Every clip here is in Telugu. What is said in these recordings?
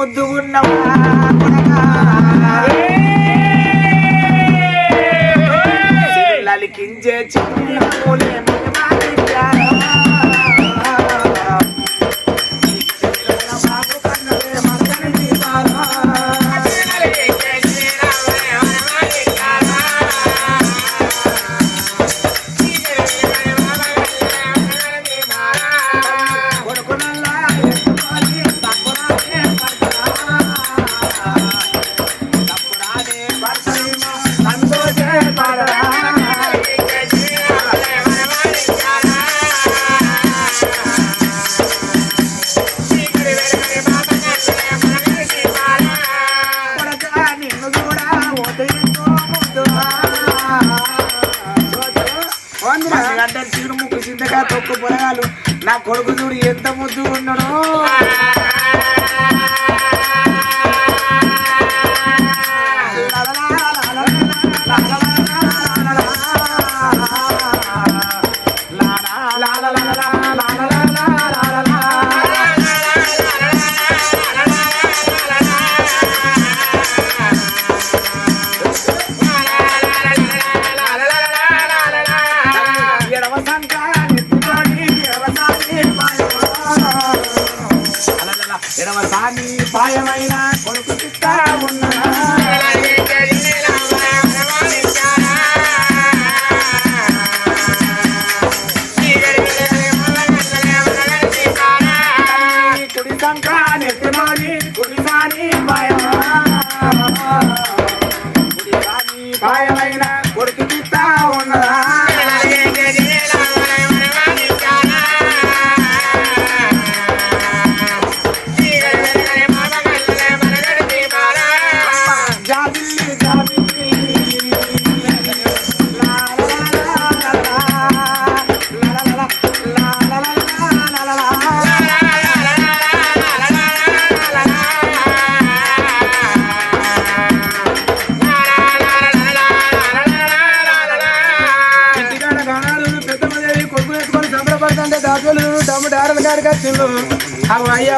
ముద్దు ఉన్నవా?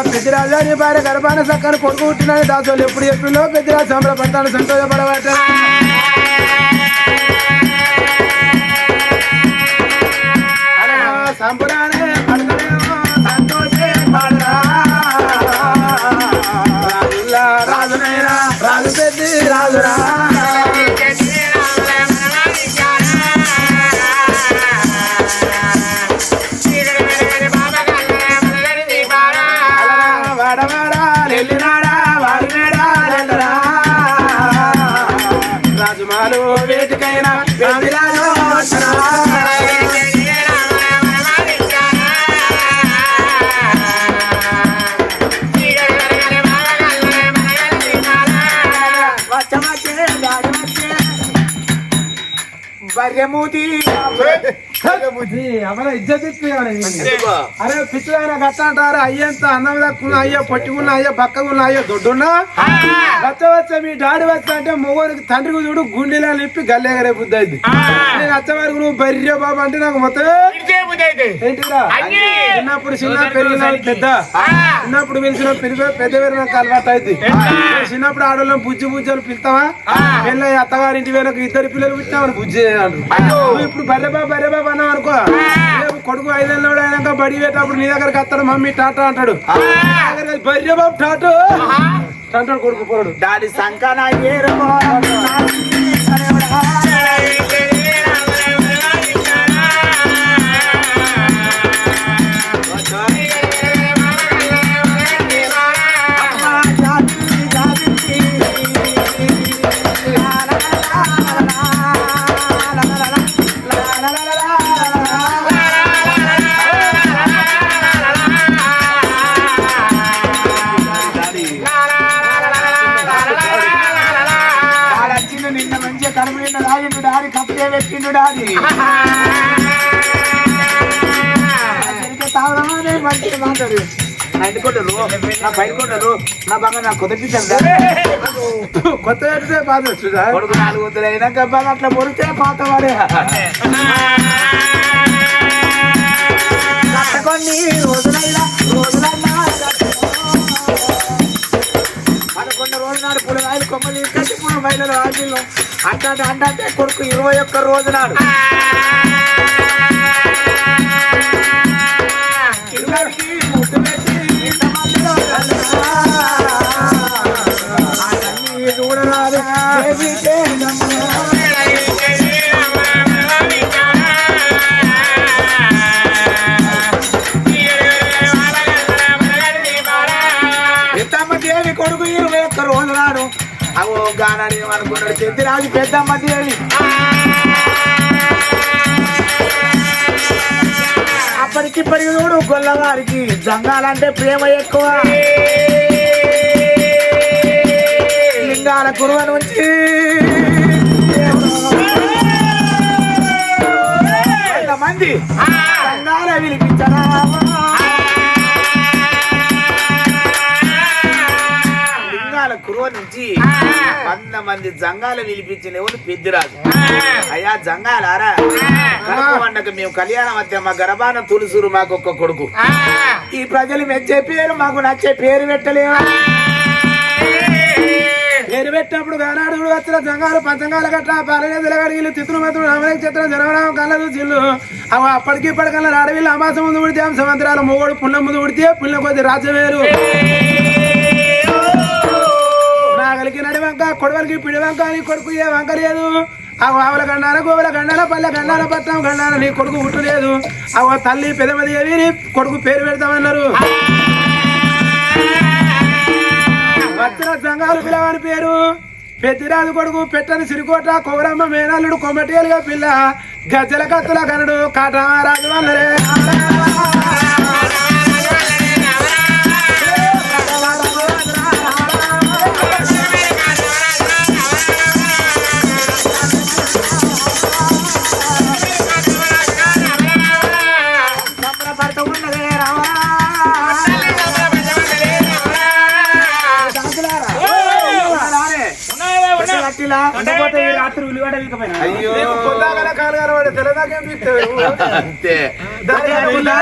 పెద్దరాజా నీ భార్య గర్భాన సక్కని కొడుకు పుట్టినాడు దాసోలు ఎప్పుడు చెప్పిలో? పెద్దరాజు సంబరపడతాడు సంతోషపడబట్టాడు ఇజ్జత్ ఇప్పియాలి అరే పిచ్చిదైన గట్ట అంటారు అయ్యంత అన్నం లక్కున్న అయ్యో పట్టుకున్న అయ్యో పక్కకున్న అయ్యో దొడ్డున్నా గచ్చ వచ్చా మీ డాడీ వచ్చా అంటే మొగోనికి తండ్రికి చూడు గుండెలా నిప్పి గల్లేగరే బుద్ధి అయింది నేను వచ్చే వరకు నువ్వు బర్రె బాబు అంటే నాకు మొత్తం చిన్నప్పుడు చిన్న పెరిగిన పెద్ద. చిన్నప్పుడు పిలిచిన పిలిపి పెద్ద పెరిగిన అలవాటు అయింది చిన్నప్పుడు ఆడవాళ్ళం బుజ్జి బుజ్జి అని పిలుతావా పెళ్ళి అత్తగారింటి వెనక ఇద్దరు పిల్లలు పుట్టినామని బుజ్జి అంటారు. ఇప్పుడు బర్రె బాబు బర్రె బాబు అన్నావు అనుకో. కొడుకు ఐదేళ్ళు అయినాక బడి పెట్టేటప్పుడు నీ దగ్గరకు వస్తాడు మమ్మీ టాటా అంటాడు. బర్రె బాబు టాటో. అంటాడు కొడుకు పోరాడు దాడి సంకన మంచిగా నా ఇంటి కొట్టరు నా బయట కొట్టరు నా బాగా నా కొత్త పిచ్చాను కొత్త పెడితే బాధ వచ్చుదా? కొడుకు నాలుగు వద్దులు అయినాక బాగా అట్లా పొడితే పాత వాడే. రోజులైనా నాడు కొమ్మలు తీసుకొచ్చి పుల అంటే కొడుకు ఇరవై ఒక్క రోజు నాడు. కొడుకు ఇరవై ఒక్క రోజు నాడు అవో గానాడు ఏమనుకున్నాడు? పెద్దరాజు పెద్దమ్మ దేవి. అప్పటికిప్పటికి చూడు గొల్లవారికి. జంగాలంటే ప్రేమ ఎక్కువ. లింగాల కురువ నుంచి. మంది. విలిపించరా. కురువ నుంచి వంద మంది జంగాలు విలిపించిన ఎవరు? పెద్దిరాజు. అయ్యా జంగాలారా? వండక మేము కళ్యాణం వస్తే మా గర్భాన తులుసురు మాకు ఒక్క కొడుకు. ఈ ప్రజలు మెచ్చే పేరు మాకు నచ్చే పేరు పెట్టలేము పేరు పెట్టినప్పుడు గానాడు వచ్చిన జంగాలు పంచంగాల గట్ల పాలనేదుల గడిగిలు మతుడు రమణ చిత్రం జనవరం కళ్ళదు చిల్లు అవి అప్పటికి ఇప్పటికల్లా అడవిలో అమాసం ముందు ఉడితే సంవత్సరాల మూడు పుల్ల ముందు ఉడితే పుల్ల కొద్ది రాజ్యం వేరు నడివంక కొడవలికి పిడి వంక నీ కొడుకు ఏ వంక లేదు. ఆ ఆవుల గండాల గోవుల గండాల పల్లె గండాల పట్టం గండాల నీ కొడుకు పుట్టలేదు ఆ తల్లి పెదమది ఏవి నీ కొడుకు పేరు పెడతామన్నారు. వచ్చిన జంగాలు పిలవని పేరు. పెద్దిరాజు కొడుకు పెట్టని సిరికోట కోరమ్మ మేనల్లుడు కొమ్మటేలుగా పిల్ల. గజ్జల కత్తుల గనుడు కాటరాజు వల్లరే రాత్రి ఉల్లిగడ్డ వీకపోయినా అయ్యో. నీకు పొద్దాగల కాలుగాల వాడు తెల్లదాకేం పీకుతావు? అంతే. దాని అడిగిలా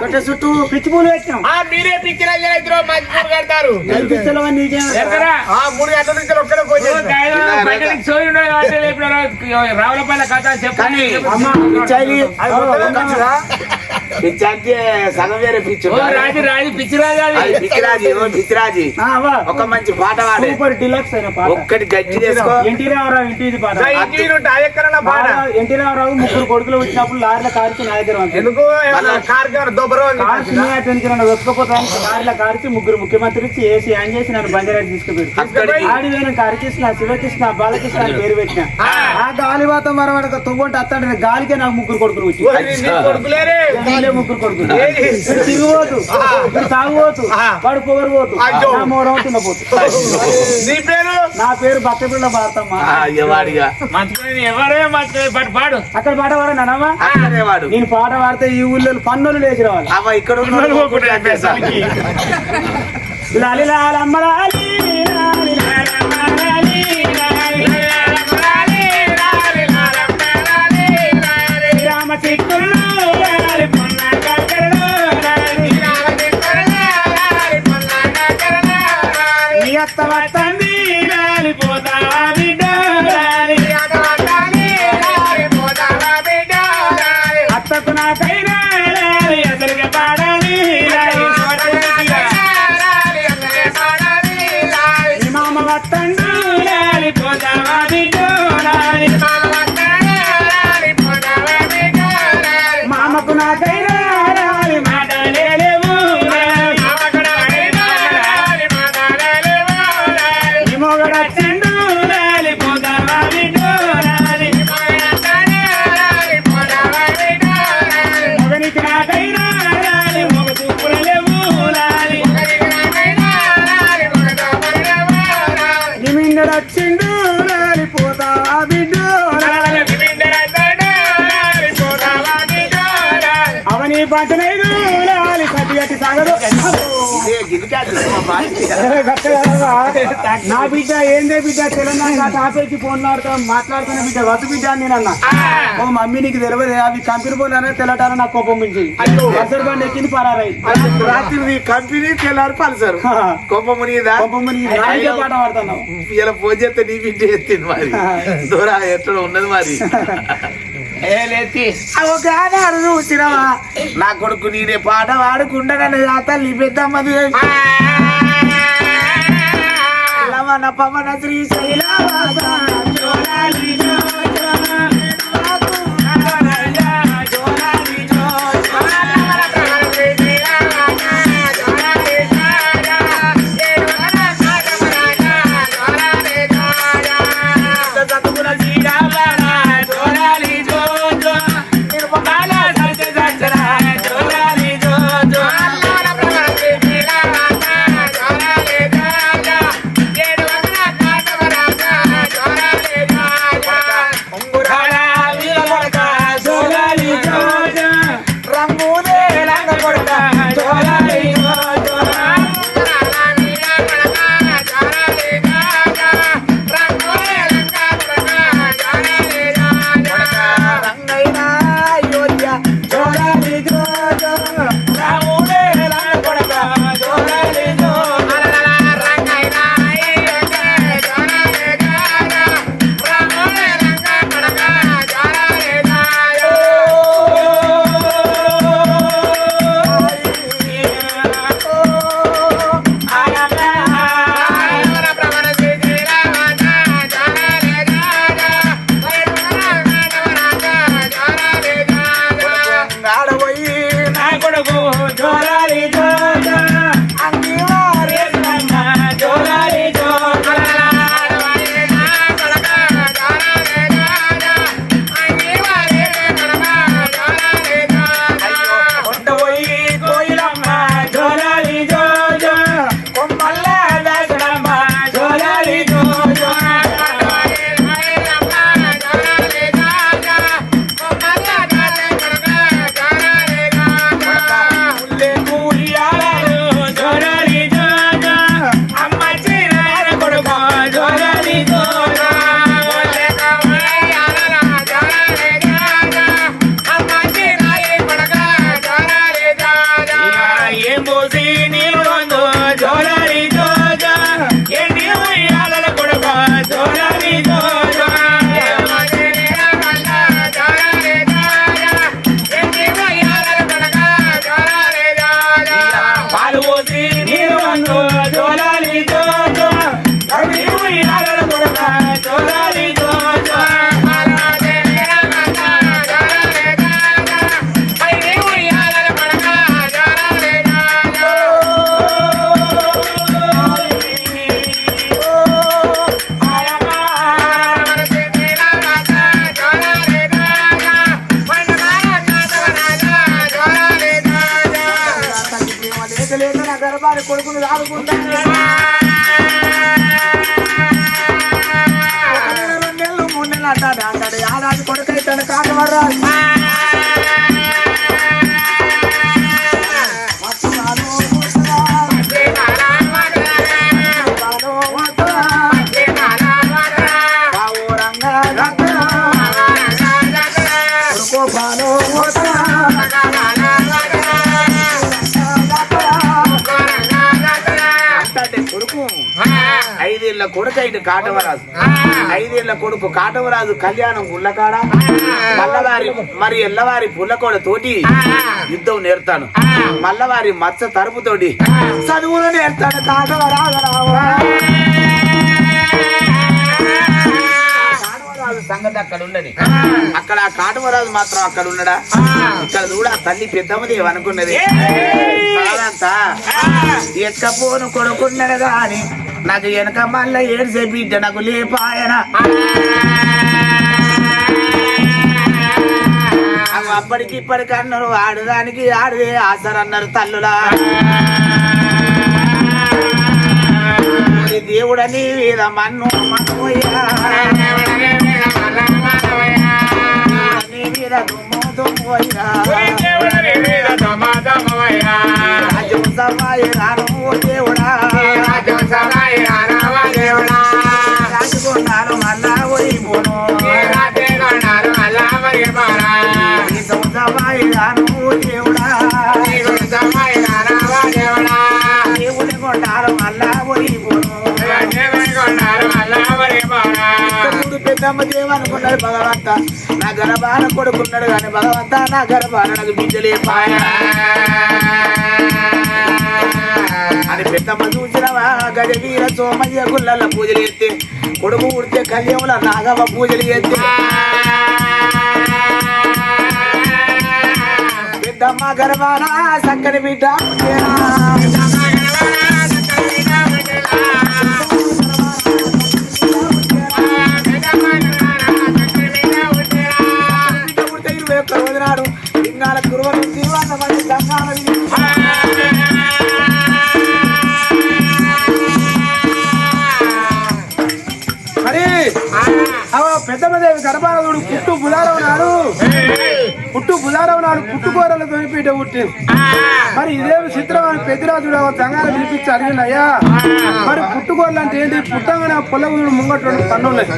కొట్టే చుట్టూ పిచ్చి పూలు పెట్టినాం. మీరే పిక్కిన ఇద్దరు మంచి పూలు కడతారు. పిచ్చలో నీకేం ఎక్కడా ఆ మూడు గంటల నుంచి ఒక్కడే ఫోన్ చేసిన. బయటకి సోయి ఉండదు కాబట్టి ఇప్పుడు రావులపల్లి కథ చెప్పండి? పిచ్చి అంటే సగం వేరే పిచ్చు ఓ రాజు రాజు పిచ్చిరాజీ ఓ పిచ్చిరాజీ. ఒక మంచి పాట పాడే సూపర్ డిలక్స్ అయిన పాట. ఒక్కటి గట్టి చేసుకో. ఎన్టీ రామారావు ఇంటిది పాట. నా ఇంటి నుండి పాట. ఎన్టీ రామారావు ముగ్గురు కొడుకులు వచ్చినప్పుడు లారీల కాల్చి నా దగ్గర ఉంది ఎందుకు? ఏమన్నా కారు కేమన్నా దొబ్బరో అని కాల్చి చెప్పేసినా? నీ అతనికి నన్ను వెతుకపోతాను లారీల ముగ్గురు ముఖ్యమంత్రి ఇచ్చి ఏసీ ఆన్ చేసి నన్ను బంజారాజు తీసుకుపోయారు. అక్కడికి ఆడి వేణు హరికృష్ణ శివకృష్ణ బాలకృష్ణ అని పేరు పెట్టిన. ఆ. గాలివాతం మరవడక తువ్వంటే అత్తాడు గాలికే నాకు ముగ్గురు కొడుకులు వచ్చి గాలిలో ముగ్గురు కొడుకులు. వీడు తిరుగుపోతు వీడు తాగుపోతు వాడు పొగరుపోతు అయ్యో. నా మోరం తినపోతు నీ పేరు నా పేరు బట్టపిల్ల భారతమ్మ ఎవరే పాడు అక్కడ పాట పాడ నానమ్మా నేను పాట పాడితే ఈ ఊళ్ళో పన్నులు లేచి రావాలి అవ్వ ఇక్కడ లాలి లాలమ్మ లాలి, లాలి లాలమ్మ లాలి, లాలి. రామ చిక్కుల్లో పంచనైదు లాలి సాగదు. నా బిడ్డ ఏందే బిడ్డ తెలంగాణ టాపేసి ఫోన్ మాట్లాడుతాం మాట్లాడుతున్న బిడ్డ వద్దు బిడ్డ అని నేను అన్నా ఓ మమ్మీ నీకు తెలియదు అవి కంపెనీ పోలేనే తెల్లటారా నాకు కోపం నుంచి అసలు బండి ఎక్కింది పరారాయి రాత్రి కంపెనీ తెల్లారి పలసారు కొమ్మ మునిగిదా కోపం మునిగి పాట పాడుతున్నావు ఇలా చేస్తే నీ బిడ్డ ఎత్తింది మరి దూరా ఎట్లా ఉన్నది మరి ఏ లేచి ఒక ఆధారు చూసినవా నా కొడుకు నేనే పాట పాడుకుంటానని ఆ తల్లి పెద్దమ్మది. పవన கொண்ட కొడుకు కాటవరాజు. ఐదేళ్ళ కొడుకు కాటవరాజు కళ్యాణం గుళ్ళకాడ మల్లవారి మరి ఎల్లవారి పుల్లకోడ తోటి యుద్ధం నేర్తాను. మల్లవారి మత్స తరుపుతోటి చదువులు నేర్తాడు కాటవరాజు సంగతి అక్కడ ఉండని అక్కడ కాటవరాజు మాత్రం అక్కడ ఉండడా ఇక్కడ చూడ తల్లి పెద్దమ్మది అంతా? కాదంతా ఎక్కపోను కొడుకున్నది గాని నాకు వెనక మళ్ళా ఏడ్సే బిడ్డ నాకు లేపాయన. అప్పటికి ఇప్పటికి అన్నారు ఆడదానికి ఆడదే ఆసరు అన్నారు తల్లులా. దేవుడని వీర మన్ను మన్నోయ్యా రాజ్యం సమాయ దేవుడా రాజుకున్నాను మళ్ళా దేవుడా దేవుని కొన్నాను మళ్ళా పెద్దమ్మ దేవనుకున్నాడు భగవంత నా గర్భాన కొడుకున్నాడు కానీ భగవంత నా గర్భాన నాకు బిడ్డలే పాయా. అని పెద్దమ్మ చూసినవా గజ వీర సోమయ్య గుళ్ళ పూజలు ఎత్తే కొడుకు ఉడితే కళ్యాణుల నాగవ పూజలు ఎత్తే పెద్దమ్మ గర్భాన చక్కని బిడ్డ ఇరవై ఒక్క రోజు నాడు లింగాల కురువ నుంచి వంద మంది గంగాల పెద్దమ్మదేవి గర్భాలదుడు పుట్టు బుధారం నాడు పుట్టు బుధారం నాడు పుట్టుకూరలు తొలిపీట పుట్టింది మరి ఇదేమి చిత్రం అని పెద్దరాజుడు తంగాల పిలిపించి అడిగిండు అయ్యా మరి పుట్టుకూరలు అంటే ఏంటి? పుట్టంగానే పొల్లగుడు ముంగట్టు పన్ను ఉన్నాయి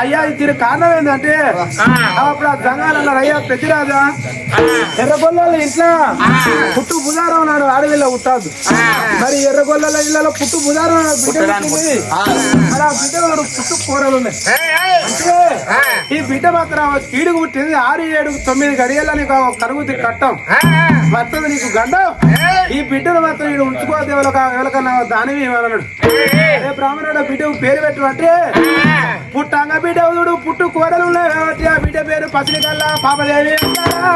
అయ్యా ఇది కారణం ఏంటంటే అప్పుడు ఆ దంగాలన్నారు అయ్యా పెద్దరాజా ఎర్రగొల్లాల ఇంట్లో పుట్టు బుధారం నాడు అడవిలో ఉంటాదు మరి ఎర్రగొల్లాల ఇళ్ళలో పుట్టు బుధారం మరి ఆ బిడ్డ పుట్టు కూరలు ఉన్నాయి. అంటే ఈ బిడ్డ మాత్రం కీడుకు పుట్టింది. ఆరు ఏడు తొమ్మిది గడియల నీకు కరుగుతి కట్టం. వస్తుంది నీకు గండం ఈ బిడ్డను మాత్రం ఈడు ఉంచుకోవద్దు ఎవరిక ఎవరికన్నా దానివి అన్నాడు ఏ బ్రాహ్మణుడు బిడ్డకు పేరు పెట్టమంటే పుట్టంగా బిడ్డ చూడు పుట్టు కూరలు ఉన్నాయి కాబట్టి ఆ బిడ్డ పేరు పసిరికల్లా పాపదేవి అంటారా